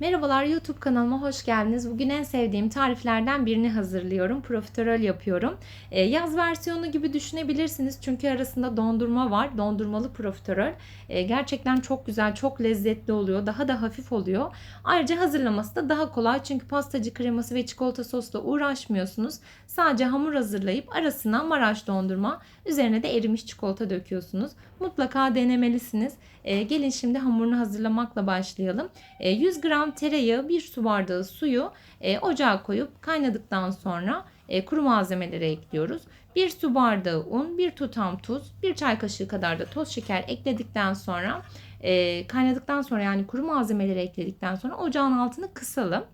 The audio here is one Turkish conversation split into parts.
Merhabalar YouTube kanalıma hoş geldiniz. Bugün en sevdiğim tariflerden birini hazırlıyorum. Profiterol yapıyorum. Ee, yaz versiyonu gibi düşünebilirsiniz. Çünkü arasında dondurma var. Dondurmalı profiterol. Ee, gerçekten çok güzel, çok lezzetli oluyor. Daha da hafif oluyor. Ayrıca hazırlaması da daha kolay. Çünkü pastacı kreması ve çikolata sosla uğraşmıyorsunuz. Sadece hamur hazırlayıp arasına Maraş dondurma, üzerine de erimiş çikolata döküyorsunuz. Mutlaka denemelisiniz. Ee, gelin şimdi hamurunu hazırlamakla başlayalım. Ee, 100 gram tereyağı, 1 su bardağı suyu e, ocağa koyup kaynadıktan sonra e, kuru malzemeleri ekliyoruz. 1 su bardağı un, 1 tutam tuz, 1 çay kaşığı kadar da toz şeker ekledikten sonra e, kaynadıktan sonra yani kuru malzemeleri ekledikten sonra ocağın altını kısalım.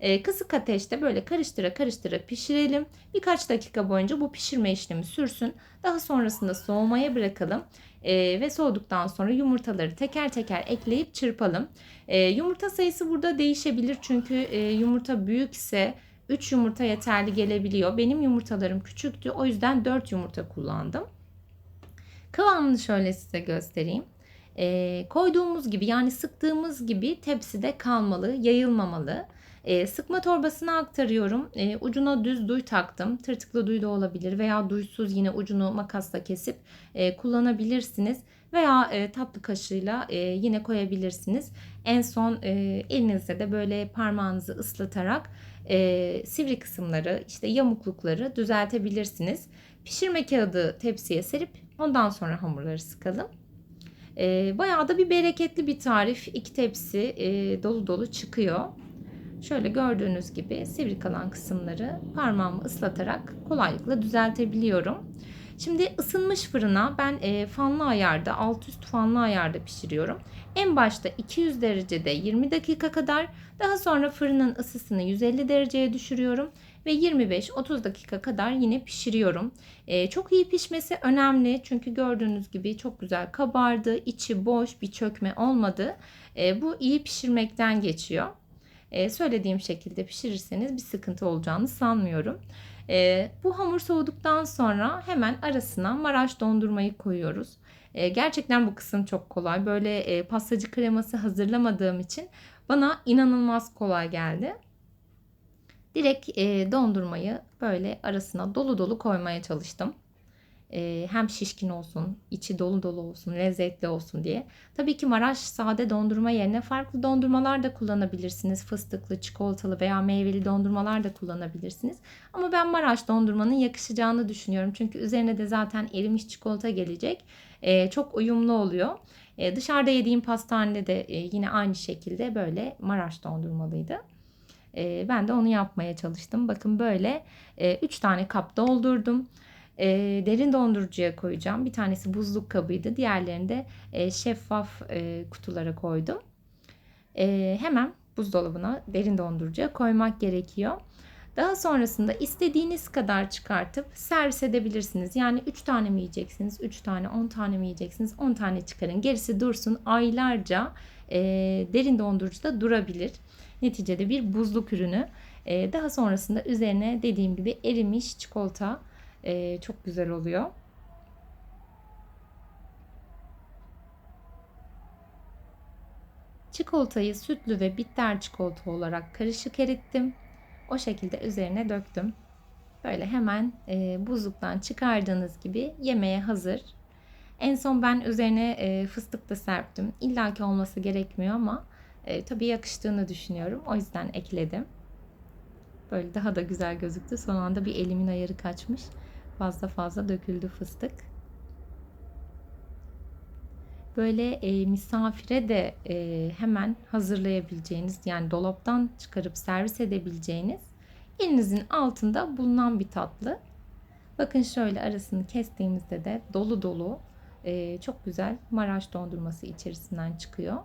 E, kısık ateşte böyle karıştıra karıştıra pişirelim. Birkaç dakika boyunca bu pişirme işlemi sürsün. Daha sonrasında soğumaya bırakalım. E, ve soğuduktan sonra yumurtaları teker teker ekleyip çırpalım. E, yumurta sayısı burada değişebilir çünkü e, yumurta büyükse 3 yumurta yeterli gelebiliyor. Benim yumurtalarım küçüktü o yüzden 4 yumurta kullandım. Kıvamını şöyle size göstereyim. E, koyduğumuz gibi yani sıktığımız gibi tepside kalmalı, yayılmamalı. E, sıkma torbasına aktarıyorum. E, ucuna düz duy taktım. Tırtıklı duy da olabilir veya duysuz yine ucunu makasla kesip e, kullanabilirsiniz. Veya e, tatlı kaşığıyla e, yine koyabilirsiniz. En son e, elinizde de böyle parmağınızı ıslatarak e, sivri kısımları işte yamuklukları düzeltebilirsiniz. Pişirme kağıdı tepsiye serip ondan sonra hamurları sıkalım. E, bayağı da bir bereketli bir tarif. İki tepsi e, dolu dolu çıkıyor. Şöyle gördüğünüz gibi sivri kalan kısımları parmağımı ıslatarak kolaylıkla düzeltebiliyorum. Şimdi ısınmış fırına ben e, fanlı ayarda, alt üst fanlı ayarda pişiriyorum. En başta 200 derecede 20 dakika kadar, daha sonra fırının ısısını 150 dereceye düşürüyorum ve 25-30 dakika kadar yine pişiriyorum. E, çok iyi pişmesi önemli çünkü gördüğünüz gibi çok güzel kabardı, içi boş bir çökme olmadı. E, bu iyi pişirmekten geçiyor. E, söylediğim şekilde pişirirseniz bir sıkıntı olacağını sanmıyorum. E, bu hamur soğuduktan sonra hemen arasına Maraş dondurmayı koyuyoruz. E, gerçekten bu kısım çok kolay. Böyle e, pastacı kreması hazırlamadığım için bana inanılmaz kolay geldi. Direkt e, dondurmayı böyle arasına dolu dolu koymaya çalıştım e, hem şişkin olsun, içi dolu dolu olsun, lezzetli olsun diye. Tabii ki Maraş sade dondurma yerine farklı dondurmalar da kullanabilirsiniz. Fıstıklı, çikolatalı veya meyveli dondurmalar da kullanabilirsiniz. Ama ben Maraş dondurmanın yakışacağını düşünüyorum. Çünkü üzerine de zaten erimiş çikolata gelecek. E, çok uyumlu oluyor. E, dışarıda yediğim pastanede de e, yine aynı şekilde böyle Maraş dondurmalıydı. E, ben de onu yapmaya çalıştım. Bakın böyle 3 e, tane kap doldurdum e, derin dondurucuya koyacağım. Bir tanesi buzluk kabıydı. Diğerlerini de e, şeffaf e, kutulara koydum. E, hemen buzdolabına derin dondurucuya koymak gerekiyor. Daha sonrasında istediğiniz kadar çıkartıp servis edebilirsiniz. Yani 3 tane mi yiyeceksiniz? 3 tane, 10 tane mi yiyeceksiniz? 10 tane çıkarın. Gerisi dursun. Aylarca e, derin dondurucuda durabilir. Neticede bir buzluk ürünü. E, daha sonrasında üzerine dediğim gibi erimiş çikolata e, çok güzel oluyor. Çikolatayı sütlü ve bitter çikolata olarak karışık erittim. O şekilde üzerine döktüm. Böyle hemen e, buzluktan çıkardığınız gibi yemeğe hazır. En son ben üzerine e, fıstık da serptim. İlla ki olması gerekmiyor ama e, tabii yakıştığını düşünüyorum. O yüzden ekledim. Böyle daha da güzel gözüktü. Son anda bir elimin ayarı kaçmış fazla fazla döküldü fıstık. Böyle e, misafire de e, hemen hazırlayabileceğiniz yani dolaptan çıkarıp servis edebileceğiniz elinizin altında bulunan bir tatlı. Bakın şöyle arasını kestiğimizde de dolu dolu e, çok güzel Maraş dondurması içerisinden çıkıyor.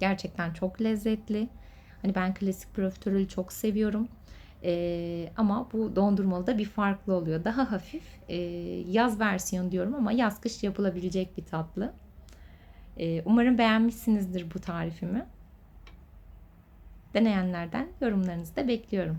Gerçekten çok lezzetli. Hani ben klasik profiterolü çok seviyorum. E, ama bu dondurmalı da bir farklı oluyor. Daha hafif e, yaz versiyon diyorum ama yaz kış yapılabilecek bir tatlı. E, umarım beğenmişsinizdir bu tarifimi. Deneyenlerden yorumlarınızı da bekliyorum.